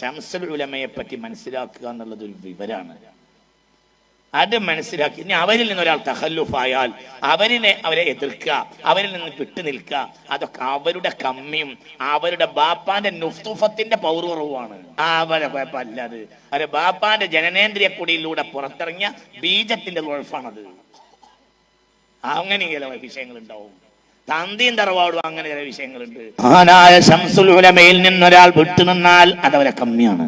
ഷംസുൽ ഉലമയെ പറ്റി മനസ്സിലാക്കുക എന്നുള്ളത് ഒരു വിവരാണ്. അത് മനസ്സിലാക്കി. ഇനി അവരിൽ നിന്ന് ഒരാൾ തഹല്ലുഫായാൽ അവരിനെ അവരെ എതിർക്കുക അവരിൽ നിന്ന് വിട്ടു നിൽക്കുക. അതൊക്കെ അവരുടെ കമ്മിയും അവരുടെ ബാപ്പാന്റെ നുഫ്തുഫത്തിന്റെ പൗർവറവുമാണ് അവരെ കുഴപ്പമല്ല അത്. അവരെ ബാപ്പാന്റെ ജനനേന്ദ്രിയ കുടിയിലൂടെ പുറത്തിറങ്ങിയ ബീജത്തിന്റെ കുഴപ്പമാണത് അങ്ങനെ വിഷയങ്ങൾ വിഷയങ്ങളുണ്ടാവും. തന്തിയും തറവാടും അങ്ങനെ ചില വിഷയങ്ങളുണ്ട്. മഹാനായ ശംസുൽ ഉലമയിൽ നിന്നൊരാൾ വിട്ടുനിന്നാൽ അതവരെ കമ്മിയാണ്.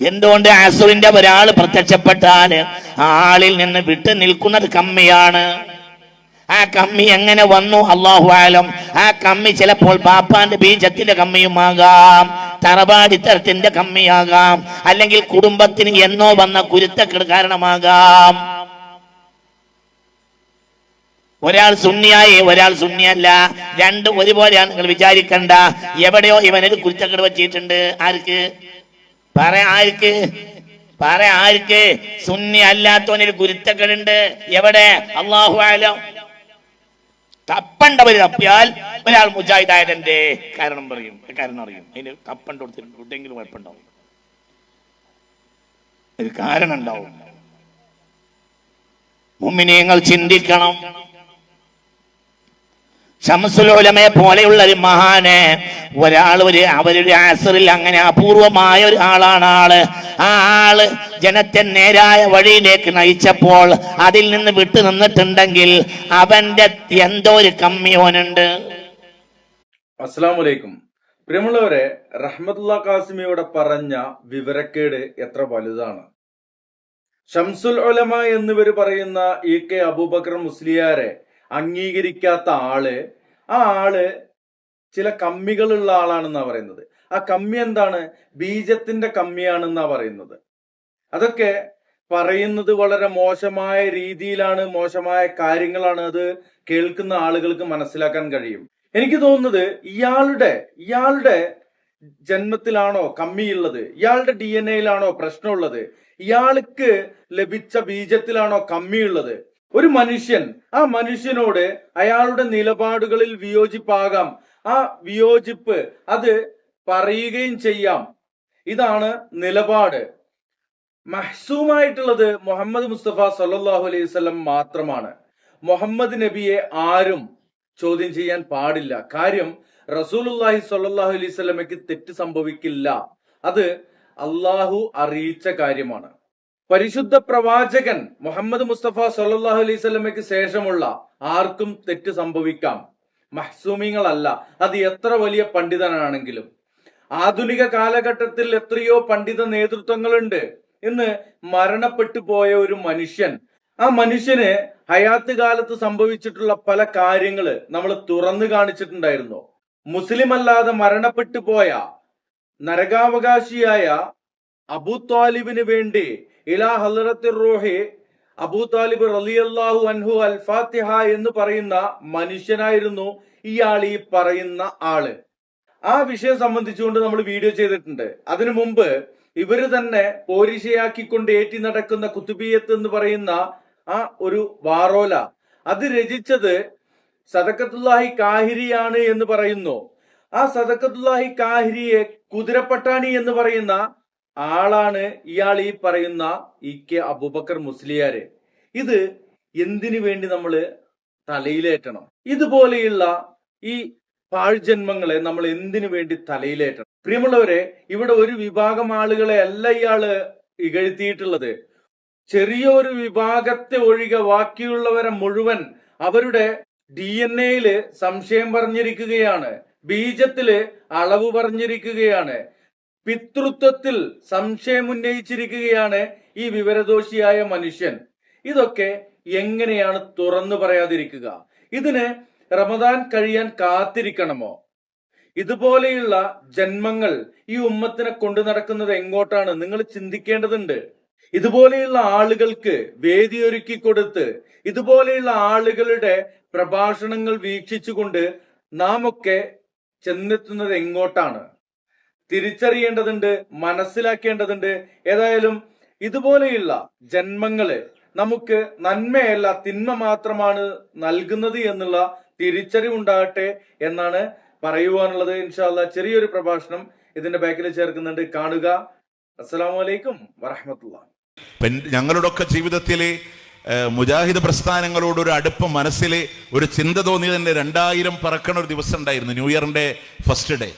എന്തുകൊണ്ട് അസുറിന്റെ ഒരാൾ പ്രത്യക്ഷപ്പെട്ടാൽ ആളിൽ നിന്ന് വിട്ടു നിൽക്കുന്നത് കമ്മിയാണ്? ആ കമ്മി എങ്ങനെ വന്നു? അള്ളാഹു ആലം ആ കമ്മി ചിലപ്പോൾ പാപ്പാന്റെ ബീജത്തിന്റെ കമ്മിയുമാകാം തറവാടിത്തരത്തിന്റെ കമ്മിയാകാം അല്ലെങ്കിൽ കുടുംബത്തിന് എന്നോ വന്ന കുരുത്തക്കേട് കാരണമാകാം. ഒരാൾ സുന്നിയായി ഒരാൾ സുന്നിയല്ല. രണ്ടും ഒരുപോലെയാണ് നിങ്ങൾ വിചാരിക്കണ്ട. എവിടെയോ ഇവനൊരു കുരുത്തക്കേട് വെച്ചിട്ടുണ്ട് ആർക്ക്? പറ ആർക്ക്? പറ ആർക്ക്? സുന്നി അല്ലാത്തവനൊരു കുരുത്തക്കേടുണ്ട്. എവിടെ? അള്ളാഹു ആലോ തപ്പണ്ടവര് തപ്പിയാൽ ഒരാൾ മുജാഹിദായതന്റെ കാരണം പറയും കാരണം അറിയും. അതിന് തപ്പണ്ട് കൊടുത്തിട്ടുണ്ട്. എവിടെയെങ്കിലും കുഴപ്പമുണ്ടാവും. ഒരു കാരണം ഉണ്ടാവും. മുമ്മിനിയങ്ങൾ ചിന്തിക്കണം. ഷംസുലോലമയെ പോലെയുള്ള ഒരു മഹാന്. ഒരാൾ ഒരു അവരുടെ ആസറിൽ അങ്ങനെ അപൂർവമായ ഒരു ആളാണ് ആൾ. ആ ആൾ ജനത്തെ നേരായ വഴിയിലേക്ക് നയിച്ചപ്പോൾ അതിൽ നിന്ന് വിട്ടു നിന്നിട്ടുണ്ടെങ്കിൽ അവന്റെ എന്തോ ഒരു കമ്മിയോനുണ്ട് അസ്സാം വലൈക്കും പ്രിയമുള്ളവരെ റഹ്മത്തുള്ള കാസിമിയോടെ പറഞ്ഞ വിവരക്കേട് എത്ര വലുതാണ്? ഷംസുൽ ഒലമ എന്നിവർ പറയുന്ന ഇ കെ അബൂബക്കർ മുസ്ലിയാരെ അംഗീകരിക്കാത്ത ആൾ ആ ആൾ ചില കമ്മികളുള്ള ആളാണെന്നാ പറയുന്നത്. ആ കമ്മി എന്താണ്? ബീജത്തിന്റെ കമ്മിയാണെന്നാ പറയുന്നത്. അതൊക്കെ പറയുന്നത് വളരെ മോശമായ രീതിയിലാണ് മോശമായ കാര്യങ്ങളാണ് അത് കേൾക്കുന്ന ആളുകൾക്ക് മനസ്സിലാക്കാൻ കഴിയും. എനിക്ക് തോന്നുന്നത് ഇയാളുടെ ഇയാളുടെ ജന്മത്തിലാണോ കമ്മിയുള്ളത്? ഇയാളുടെ ഡി എൻ എയിലാണോ പ്രശ്നമുള്ളത്? ഇയാൾക്ക് ലഭിച്ച ബീജത്തിലാണോ കമ്മിയുള്ളത്? ഒരു മനുഷ്യൻ ആ മനുഷ്യനോട് അയാളുടെ നിലപാടുകളിൽ വിയോജിപ്പാകാം. ആ വിയോജിപ്പ് അത് പറയുകയും ചെയ്യാം. ഇതാണ് നിലപാട്. മഹ്സൂമായിട്ടുള്ളത് മുഹമ്മദ് മുസ്തഫ സല്ലല്ലാഹു അലൈഹി വസല്ലം മാത്രമാണ്. മുഹമ്മദ് നബിയെ ആരും ചോദ്യം ചെയ്യാൻ പാടില്ല. കാര്യം റസൂലുള്ളാഹി സ്വല്ലല്ലാഹു അലൈഹി സ്വലമയ്ക്ക് തെറ്റ് സംഭവിക്കില്ല. അത് അള്ളാഹു അറിയിച്ച കാര്യമാണ്. പരിശുദ്ധ പ്രവാചകൻ മുഹമ്മദ് മുസ്തഫ സല്ലല്ലാഹു അലൈഹി വസല്ലമയ്ക്ക് ശേഷമുള്ള ആർക്കും തെറ്റ് സംഭവിക്കാം. മഹ്സൂമിങ്ങളല്ല. അത് എത്ര വലിയ പണ്ഡിതനാണെങ്കിലും. ആധുനിക കാലഘട്ടത്തിൽ എത്രയോ പണ്ഡിത നേതൃത്വങ്ങളുണ്ട്. ഇന്ന് മരണപ്പെട്ടു പോയ ഒരു മനുഷ്യൻ. ആ മനുഷ്യന് ഹയാത്ത് കാലത്ത് സംഭവിച്ചിട്ടുള്ള പല കാര്യങ്ങൾ നമ്മൾ തുറന്നു കാണിച്ചിട്ടുണ്ടായിരുന്നു. മുസ്ലിം അല്ലാതെ മരണപ്പെട്ടു പോയ നരകാവകാശിയായ അബു താലിബിന് വേണ്ടി ഇലാ ഹലറത്തിർ റോഹി അബൂ താലിബ് റലിയല്ലാഹു അൻഹു അൽ ഫാത്തിഹ എന്ന് പറയുന്ന മനുഷ്യനായിരുന്നു ഇയാൾ ഈ പറയുന്ന ആൾ. ആ വിഷയം സംബന്ധിച്ചുകൊണ്ട് നമ്മൾ വീഡിയോ ചെയ്തിട്ടുണ്ട്. അതിനു മുമ്പ് ഇവർ തന്നെ പോരിശയാക്കിക്കൊണ്ട് ഏറ്റി നടക്കുന്ന കുത്തുബിയത്ത് എന്ന് പറയുന്ന ആ ഒരു വാറോല. അത് രചിച്ചത് സദക്കത്തുല്ലാഹി കാഹിരിയാണ് എന്ന് പറയുന്നു. ആ സദക്കത്തുല്ലാഹി കാഹിരിയെ കുതിരപ്പട്ടാണി എന്ന് പറയുന്ന ആളാണ് ഇയാൾ ഈ പറയുന്ന ഇ കെ അബൂബക്കർ മുസ്ലിയാര്. ഇത് എന്തിനു വേണ്ടി നമ്മൾ തലയിലേറ്റണം? ഇതുപോലെയുള്ള ഈ പാഴ്ജന്മങ്ങളെ നമ്മൾ എന്തിനു വേണ്ടി തലയിലേറ്റണം? പ്രിയമുള്ളവരെ ഇവിടെ ഒരു വിഭാഗം ആളുകളെ അല്ല ഇയാൾ ഇകഴ്ത്തിയിട്ടുള്ളത്. ചെറിയൊരു വിഭാഗത്തെ ഒഴികെ ബാക്കിയുള്ളവരെ മുഴുവൻ അവരുടെ ഡി എൻ എയിൽ സംശയം പറഞ്ഞിരിക്കുകയാണ്. ബീജത്തിൽ അളവ് പറഞ്ഞിരിക്കുകയാണ്. പിതൃത്വത്തിൽ സംശയം ഉന്നയിച്ചിരിക്കുകയാണ് ഈ വിവരദോഷിയായ മനുഷ്യൻ. ഇതൊക്കെ എങ്ങനെയാണ് തുറന്നു പറയാതിരിക്കുക? ഇതിന് റമദാൻ കഴിയാൻ കാത്തിരിക്കണമോ? ഇതുപോലെയുള്ള ജന്മങ്ങൾ ഈ ഉമ്മത്തിനെ കൊണ്ടു നടക്കുന്നത് എങ്ങോട്ടാണ്? നിങ്ങൾ ചിന്തിക്കേണ്ടതുണ്ട്. ഇതുപോലെയുള്ള ആളുകൾക്ക് വേദി ഒരുക്കി കൊടുത്ത് ഇതുപോലെയുള്ള ആളുകളുടെ പ്രഭാഷണങ്ങൾ വീക്ഷിച്ചുകൊണ്ട് നാം ഒക്കെ ചെന്നെത്തുന്നത് എങ്ങോട്ടാണ്? തിരിച്ചറിയേണ്ടതുണ്ട് മനസ്സിലാക്കേണ്ടതുണ്ട്. ഏതായാലും ഇതുപോലെയുള്ള ജന്മങ്ങൾ നമുക്ക് നന്മയല്ല തിന്മ മാത്രമാണ് നൽകുന്നത് എന്നുള്ള തിരിച്ചറിവുണ്ടാകട്ടെ എന്നാണ് പറയുവാനുള്ളത്. ഇൻഷാല്ല ചെറിയൊരു പ്രഭാഷണം ഇതിന്റെ ബാക്കിൽ ചേർക്കുന്നുണ്ട്. കാണുക. അസ്സലാമു അലൈക്കും വറഹമത്തുള്ള. ഞങ്ങളുടെ ഞങ്ങളുടെയൊക്കെ ജീവിതത്തിലെ മുജാഹിദ് പ്രസ്ഥാനങ്ങളോട് ഒരു അടുപ്പം മനസ്സിൽ ഒരു ചിന്ത തോന്നിയതിന്റെ രണ്ടായിരം പറക്കണ ഒരു ദിവസം ഉണ്ടായിരുന്നു. ന്യൂ ഇയറിന്റെ ഫസ്റ്റ് ഡേ.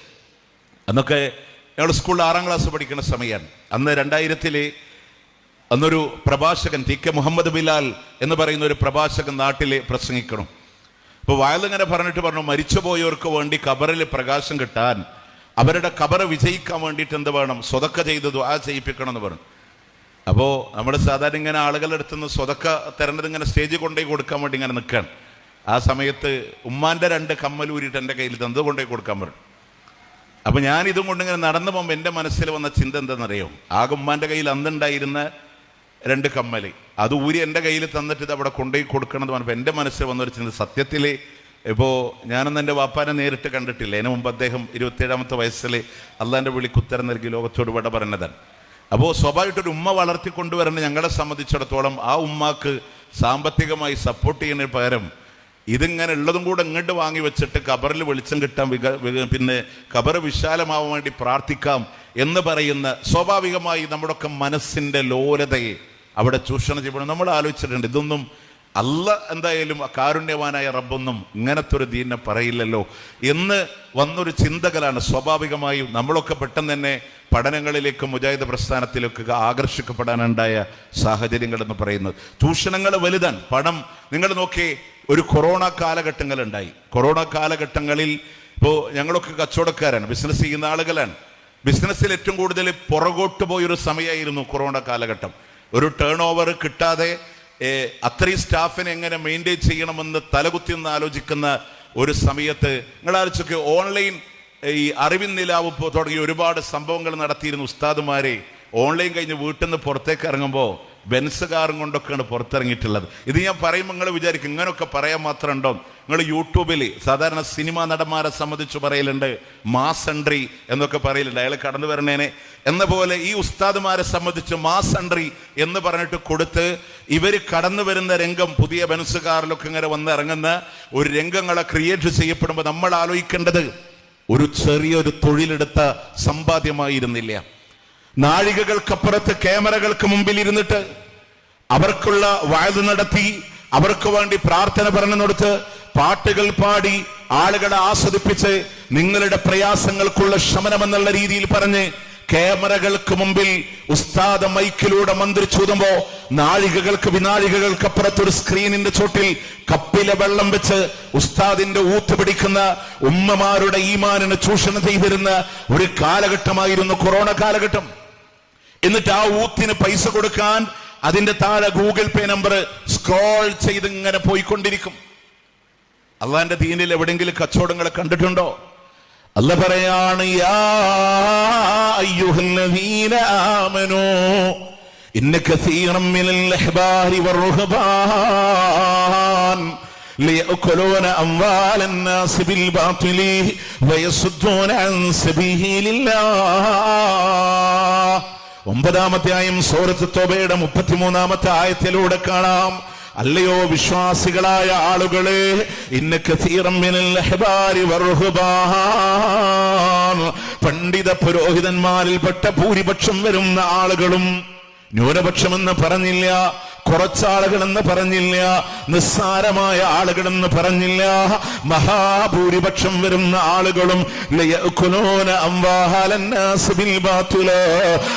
അന്നൊക്കെ ഞങ്ങൾ സ്കൂളിൽ ആറാം ക്ലാസ് പഠിക്കുന്ന സമയമാണ് അന്ന് രണ്ടായിരത്തിലെ അന്നൊരു പ്രഭാഷകൻ ടി കെ മുഹമ്മദ് ബിലാൽ എന്ന് പറയുന്ന ഒരു പ്രഭാഷകൻ നാട്ടിൽ പ്രസംഗിക്കണം. അപ്പോൾ വയലിങ്ങനെ പറഞ്ഞിട്ട് പറഞ്ഞു മരിച്ചുപോയവർക്ക് വേണ്ടി കബറിൽ പ്രകാശം കിട്ടാൻ അവരുടെ കബറ് വിജയിക്കാൻ വേണ്ടിയിട്ട് എന്ത് വേണം? സ്വതക്ക ചെയ്ത് ദ്വാ ചെയ്യിപ്പിക്കണം എന്ന് പറഞ്ഞു. അപ്പോൾ നമ്മൾ സാധാരണ ഇങ്ങനെ ആളുകളുടെ അടുത്ത് നിന്ന് സ്വതക്ക തരേണ്ടത് ഇങ്ങനെ സ്റ്റേജിൽ കൊണ്ടുപോയി കൊടുക്കാൻ വേണ്ടി ഇങ്ങനെ നിൽക്കുകയാണ്. ആ സമയത്ത് ഉമ്മാന്റെ രണ്ട് കമ്മലൂരിട്ട് എന്റെ കയ്യിൽ തന്നത് കൊണ്ടുപോയി കൊടുക്കാൻ പറഞ്ഞു? അപ്പൊ ഞാൻ ഇതും കൊണ്ടിങ്ങനെ നടന്നു പോകുമ്പോൾ എന്റെ മനസ്സിൽ വന്ന ചിന്ത എന്താണെന്നറിയോ? ആ ഉമ്മാന്റെ കയ്യിൽ അന്നുണ്ടായിരുന്ന രണ്ട് കമ്മൽ അത് ഊരി എന്റെ കയ്യിൽ തന്നിട്ട് ഇത് അവിടെ കൊണ്ടുപോയി കൊടുക്കണമെന്ന് പറഞ്ഞപ്പോൾ എന്റെ മനസ്സിൽ വന്നൊരു ചിന്ത സത്യത്തിൽ ഇപ്പോൾ ഞാനൊന്നും എന്റെ വാപ്പാനെ നേരിട്ട് കണ്ടിട്ടില്ല. അതിന് മുമ്പ് അദ്ദേഹം ഇരുപത്തേഴാമത്തെ വയസ്സിൽ അള്ളാന്റെ വിളിക്ക് ഉത്തരം നൽകി ലോകത്തോട് വിട പറഞ്ഞതാണ്. അപ്പോൾ സ്വാഭാവികമായിട്ടൊരു ഉമ്മ വളർത്തിക്കൊണ്ടുവരുന്ന ഞങ്ങളെ സംബന്ധിച്ചിടത്തോളം ആ ഉമ്മാക്ക് സാമ്പത്തികമായി സപ്പോർട്ട് ചെയ്യുന്നതിന് പകരം ഇതിങ്ങനെ ഉള്ളതും കൂടെ ഇങ്ങോട്ട് വാങ്ങി വെച്ചിട്ട് കബറിൽ വെളിച്ചം കിട്ടാൻ പിന്നെ കബറ് വിശാലമാവാൻ വേണ്ടി പ്രാർത്ഥിക്കാം എന്ന് പറയുന്ന സ്വാഭാവികമായി നമ്മുടെയൊക്കെ മനസ്സിന്റെ ലോലതയെ അവിടെ ചൂഷണം ചെയ്യണം നമ്മൾ ആലോചിച്ചിട്ടുണ്ട് ഇതൊന്നും അല്ല എന്തായാലും കാരുണ്യവാനായ റബ്ബൊന്നും ഇങ്ങനത്തെ ഒരു ദീനെ പറയില്ലല്ലോ എന്ന് വന്നൊരു ചിന്തകളാണ്. സ്വാഭാവികമായും നമ്മളൊക്കെ പെട്ടെന്ന് തന്നെ പഠനങ്ങളിലേക്കും മുജാഹിദ് പ്രസ്ഥാനത്തിലേക്ക് ആകർഷിക്കപ്പെടാനുണ്ടായ സാഹചര്യങ്ങൾ എന്ന് പറയുന്നത്. ചൂഷണങ്ങൾ വലുതാണ് പണം നിങ്ങൾ നോക്കിയേ ഒരു കൊറോണ കാലഘട്ടങ്ങൾ ഉണ്ടായി കൊറോണ കാലഘട്ടങ്ങളിൽ ഇപ്പോൾ ഞങ്ങളൊക്കെ കച്ചവടക്കാരാണ് ബിസിനസ് ചെയ്യുന്ന ആളുകളാണ്. ബിസിനസ്സിൽ ഏറ്റവും കൂടുതൽ പുറകോട്ട് പോയൊരു സമയമായിരുന്നു കൊറോണ കാലഘട്ടം. ഒരു ടേൺ ഓവർ കിട്ടാതെ അത്രയും സ്റ്റാഫിനെ എങ്ങനെ മെയിന്റെയിൻ ചെയ്യണമെന്ന് തലകുത്തി നിന്ന് ആലോചിക്കുന്ന ഒരു സമയത്ത് നിങ്ങളാലോചിച്ചൊക്കെ ഓൺലൈൻ ഈ അറിവിൻ നിലാവ് തുടങ്ങി ഒരുപാട് സംഭവങ്ങൾ നടത്തിയിരുന്നു ഉസ്താദുമാരെ ഓൺലൈൻ കഴിഞ്ഞ് വീട്ടിൽ നിന്ന് പുറത്തേക്ക് ഇറങ്ങുമ്പോൾ ബെൻസ് കാറും കൊണ്ടൊക്കെയാണ് പുറത്തിറങ്ങിയിട്ടുള്ളത്. ഇത് ഞാൻ പറയുമ്പോൾ നിങ്ങൾ വിചാരിക്കും ഇങ്ങനെയൊക്കെ പറയാൻ മാത്രം ഉണ്ടോ? നിങ്ങൾ യൂട്യൂബിൽ സാധാരണ സിനിമാ നടന്മാരെ സംബന്ധിച്ച് പറയലുണ്ട് മാസ് എൻട്രി എന്നൊക്കെ പറയലുണ്ട്. അയാൾ കടന്നു വരണേനെ. എന്ന പോലെ ഈ ഉസ്താദുമാരെ സംബന്ധിച്ച് മാസ് എൻട്രി എന്ന് പറഞ്ഞിട്ട് കൊടുത്ത് ഇവർ കടന്നു വരുന്ന രംഗം പുതിയ ബെൻസ് കാറിലൊക്കെ ഇങ്ങനെ വന്ന് ഇറങ്ങുന്ന ഒരു രംഗങ്ങളെ ക്രിയേറ്റ് ചെയ്യപ്പെടുമ്പോൾ നമ്മൾ ആലോചിക്കേണ്ടത് ഒരു ചെറിയൊരു തൊഴിലെടുത്ത സമ്പാദ്യമായിരുന്നില്ല. നാഴികകൾക്കപ്പുറത്ത് ക്യാമറകൾക്ക് മുമ്പിൽ ഇരുന്നിട്ട് അവർക്കുള്ള വയത് നടത്തി അവർക്ക് വേണ്ടി പ്രാർത്ഥന പറഞ്ഞു കൊടുത്ത് പാട്ടുകൾ പാടി ആളുകളെ ആസ്വദിപ്പിച്ച് നിങ്ങളുടെ പ്രയാസങ്ങൾക്കുള്ള ശമനമെന്നുള്ള രീതിയിൽ പറഞ്ഞ് ക്യാമറകൾക്ക് മുമ്പിൽ ഉസ്താദ മൈക്കിലൂടെ മന്ത്രിച്ചൂതുമ്പോ നാഴികകൾക്ക് വിനാഴികകൾക്കപ്പുറത്ത് ഒരു സ്ക്രീനിന്റെ ചോട്ടിൽ കപ്പിലെ വെള്ളം വെച്ച് ഉസ്താദിന്റെ ഊത്ത് പിടിക്കുന്ന ഉമ്മമാരുടെ ഈമാനിന് ചൂഷണം ചെയ്തിരുന്ന ഒരു കാലഘട്ടമായിരുന്നു കൊറോണ കാലഘട്ടം. എന്നിട്ട് ആ ഊത്തിന് പൈസ കൊടുക്കാൻ അതിന്റെ താഴെ ഗൂഗിൾ പേ നമ്പർ സ്ക്രോൾ ചെയ്ത് ഇങ്ങനെ പോയിക്കൊണ്ടിരിക്കും അള്ളാന്റെ ദീനിൽ എവിടെയെങ്കിലും കച്ചവടങ്ങളെ കണ്ടിട്ടുണ്ടോ അല്ല പറയാണ് യാ അയ്യുഹല്ലദീന ആമനൂ ഇന്ന കസീറം മിനൽ അഹ്ബാരി വറുഹബാൻ ليأكلون أموال الناس بالباطل ويصدون عن سبيل الله ഒമ്പതാമത്തെ അധ്യായം സൂറത്ത് തോബയുടെ മുപ്പത്തിമൂന്നാമത്തെ ആയത്തിലൂടെ കാണാം. അല്ലയോ വിശ്വാസികളായ ആളുകളെ പണ്ഡിത പുരോഹിതന്മാരിൽപ്പെട്ട ഭൂരിപക്ഷം വരുന്ന ആളുകളും ന്യൂനപക്ഷമെന്ന് പറഞ്ഞില്ല. കുറച്ചാളുകളെന്ന് പറഞ്ഞില്ല. നിസ്സാരമായ ആളുകളെന്ന് പറഞ്ഞില്ല. മഹാഭൂരിപക്ഷം വരുന്ന ആളുകളും.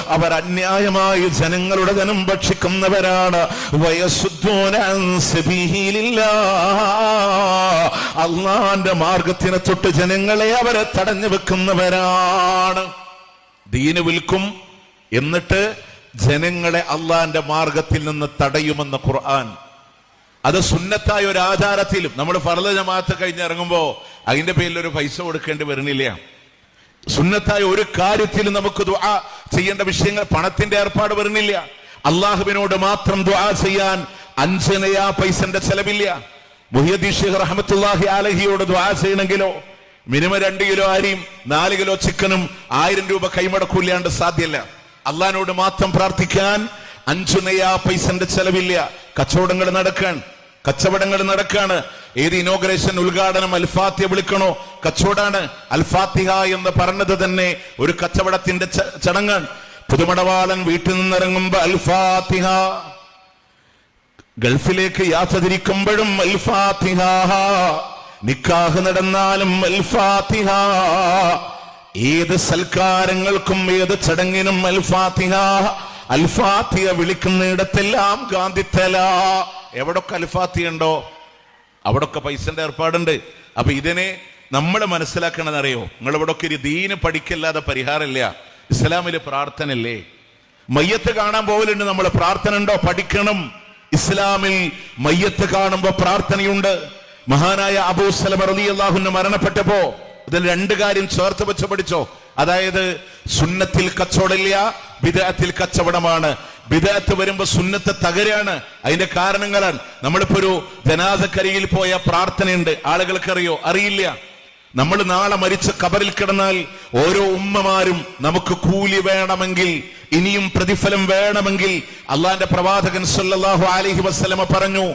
അവർ അന്യായമായി ജനങ്ങളുടെ ധനം ഭക്ഷിക്കുന്നവരാണ്. അള്ളാന്റെ മാർഗത്തിനെ തൊട്ട് ജനങ്ങളെ അവരെ തടഞ്ഞു വെക്കുന്നവരാണ്. ദീന് വിൽക്കും എന്നിട്ട് ജനങ്ങളെ അള്ളാന്റെ മാർഗത്തിൽ നിന്ന് തടയുമെന്ന് ഖുർആൻ. അത് സുന്നത്തായ ഒരു ആചാരത്തിലും നമ്മൾ ഫർദ ജമാഅത്ത് കഴിഞ്ഞ് ഇറങ്ങുമ്പോൾ അതിന്റെ പേരിൽ ഒരു പൈസ കൊടുക്കേണ്ടി വരുന്നില്ല സുന്നത്തായ ഒരു കാര്യത്തിലും നമുക്ക് ദുആ ചെയ്യേണ്ട വിഷയങ്ങൾ പണത്തിന്റെ ഏർപ്പാട് വരുന്നില്ല അള്ളാഹുവിനോട് മാത്രം ദുആ ചെയ്യാൻ അഞ്ചനയാ പൈസന്റെ ചെലവില്ല. മുഹിയദീഷ് റഹ്മത്തുള്ളാഹി അലഹിയോട് ദുആ ചെയ്യണമെങ്കിലോ മിനിമം രണ്ട് കിലോ അരിയും നാല് കിലോ ചിക്കനും ആയിരം രൂപ കൈമടക്കൂല്ലാണ്ട് സാധ്യല്ല. അള്ളഹാനോട് മാത്രം പ്രാർത്ഥിക്കാൻ അഞ്ചു നെയ്യാ പൈസന്റെ ചെലവില്ല. കച്ചവടങ്ങൾ നടക്കാൻ കച്ചവടങ്ങൾ നടക്കാണ്. ഏത് ഇനോഗ്രേഷൻ ഉദ്ഘാടനം അൽഫാത്തിയ വിളിക്കണോ? കച്ചവടാണ്. അൽഫാത്തിഹ എന്ന് പറഞ്ഞത് തന്നെ ഒരു കച്ചവടത്തിന്റെ ചടങ്ങ് ചടങ്ങാണ്. പുതുമടവാളൻ വീട്ടിൽ നിന്നിറങ്ങുമ്പോ അൽഫാത്തിഹ ഗൾഫിലേക്ക് യാത്ര തിരിക്കുമ്പോഴും അൽഫാത്തിഹ നിക്കാഹ് നടന്നാലും അൽഫാത്തിഹ ഏത് സൽക്കാരങ്ങൾക്കും ഏത് ചടങ്ങിനും അൽഫാത്തിഹ അൽഫാത്തിഹ വിളിക്കുന്നിടത്തെല്ലാം ഗാന്ധി ഗാന്ധിത്തല. എവിടൊക്കെ അൽഫാത്തിഹ ഉണ്ടോ? അവിടൊക്കെ പൈസന്റെ ഏർപ്പാടുണ്ട്. അപ്പൊ ഇതിനെ നമ്മൾ മനസ്സിലാക്കണമെന്നറിയോ നിങ്ങൾ ഇവിടെ ഒക്കെ ഒരു ദീന് പഠിക്കല്ലാതെ പരിഹാരമില്ല. ഇസ്ലാമിൽ പ്രാർത്ഥനല്ലേ മയ്യത്ത് കാണാൻ പോകലുണ്ട് നമ്മൾ പ്രാർത്ഥന ഉണ്ടോ? പഠിക്കണം. ഇസ്ലാമിൽ മയ്യത്ത് കാണുമ്പോ പ്രാർത്ഥനയുണ്ട്. മഹാനായ അബൂ റലി അള്ളാഹുന് മരണപ്പെട്ടപ്പോ ഇതിൽ രണ്ട് കാര്യം ചേർത്ത് വെച്ച് പഠിച്ചോ. അതായത് സുന്നത്തിൽ കച്ചവടമില്ല വിദേഹത്തിൽ കച്ചവടമാണ്. വിദേഹത്ത് വരുമ്പോ സുന്നത്ത് തകരാണ്. അതിന്റെ കാരണങ്ങളാണ്. നമ്മളിപ്പോ ഒരു ജനാസക്കരിയിൽ പോയ പ്രാർത്ഥനയുണ്ട്. ആളുകൾക്കറിയോ? അറിയില്ല. നമ്മൾ നാളെ മരിച്ച കബറിൽ കിടന്നാൽ ഓരോ ഉമ്മമാരും നമുക്ക് കൂലി വേണമെങ്കിൽ ഇനിയും പ്രതിഫലം വേണമെങ്കിൽ അള്ളാന്റെ പ്രവാചകൻ സല്ലാഹു അലഹി വസ്ലമ പറഞ്ഞു.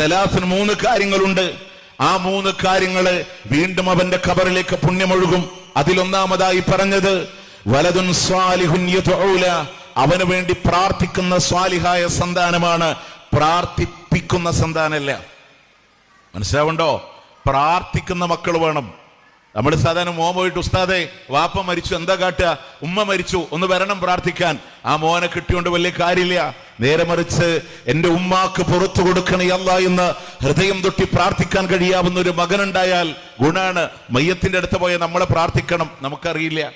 സലാഫിന് മൂന്ന് കാര്യങ്ങളുണ്ട്. ആ മൂന്ന് കാര്യങ്ങൾ വീണ്ടും അവന്റെ ഖബറിലേക്ക് പുണ്യമൊഴുകും. അതിലൊന്നാമതായി പറഞ്ഞത് വലതുൻ സ്വാലിഹുൻ അവന് വേണ്ടി പ്രാർത്ഥിക്കുന്ന സ്വാലിഹായ സന്താനമാണ് പ്രാർത്ഥിപ്പിക്കുന്ന സന്താനല്ല. മനസ്സിലാവുണ്ടോ? പ്രാർത്ഥിക്കുന്ന മക്കൾ വേണം. നമ്മൾ സാധാരണ മോൻ പോയിട്ട് ഉസ്താദെ വാപ്പ മരിച്ചു എന്താ കാട്ടുക? ഉമ്മ മരിച്ചു ഒന്ന് വരണം പ്രാർത്ഥിക്കാൻ. ആ മോനെ കിട്ടിയോണ്ട് വലിയ കാര്യമില്ല. നേരെ മറിച്ച് എന്റെ ഉമ്മാക്ക് പുറത്തു കൊടുക്കണേ അല്ല എന്ന് ഹൃദയം തൊട്ടി പ്രാർത്ഥിക്കാൻ കഴിയാവുന്ന ഒരു മകനുണ്ടായാൽ ഗുണാണ്. മയ്യത്തിന്റെ അടുത്ത് പോയ നമ്മളെ പ്രാർത്ഥിക്കണം. നമുക്കറിയില്ല.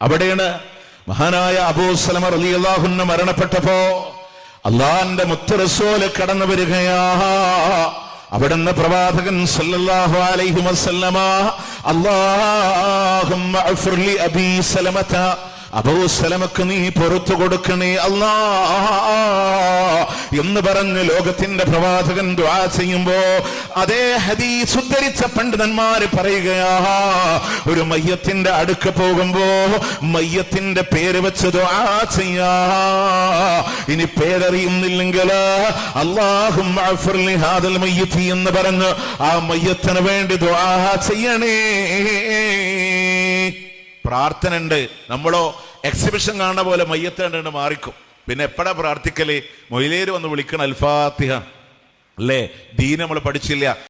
അവിടെയാണ് മഹാനായ അബൂ സലമർ അലി അള്ളാഹുന്ന് മരണപ്പെട്ടപ്പോ അള്ളാന്റെ മുത്തറസോൽ കടന്നു വരികയാ. അവിടുന്ന് പ്രവാചകൻ സല്ലല്ലാഹു അലൈഹി വസല്ലമ അല്ലാഹുമ്മ അഫ്ർലി അബീ സലമത അബൂ സലമക്ക് നീ പുറത്തു കൊടുക്കണേ അല്ലാ. എന്ന് പറഞ്ഞ് ലോകത്തിന്റെ പ്രവാചകൻ ദുആ ചെയ്യുമ്പോ അതേ ഹദീസ് ഉദ്ധരിച്ച പണ്ഡിതന്മാര് പറയുകയാ ഒരു മയ്യത്തിന്റെ അടുക്ക പോകുമ്പോ മയ്യത്തിന്റെ പേര് വെച്ച് ദുആ ചെയ്യാ. ഇനി പേരറിയുന്നില്ലെങ്കിൽ അള്ളാഹും എന്ന് പറഞ്ഞ് ആ മയ്യത്തിന് വേണ്ടി ദ്വാ ചെയ്യണേ. പ്രാർത്ഥന ഉണ്ട് നമ്മളോ എക്സിബിഷൻ കാണുന്ന പോലെ മയ്യത്ത് കണ്ടുകൊണ്ട് മാറിക്കും. പിന്നെ എപ്പോഴാ പ്രാർത്ഥിക്കൽ? മൊയിലേര് വന്ന് വിളിക്കണം അൽഫാത്തിഹ. അല്ലേ? ദീൻ നമ്മൾ പഠിച്ചില്ല.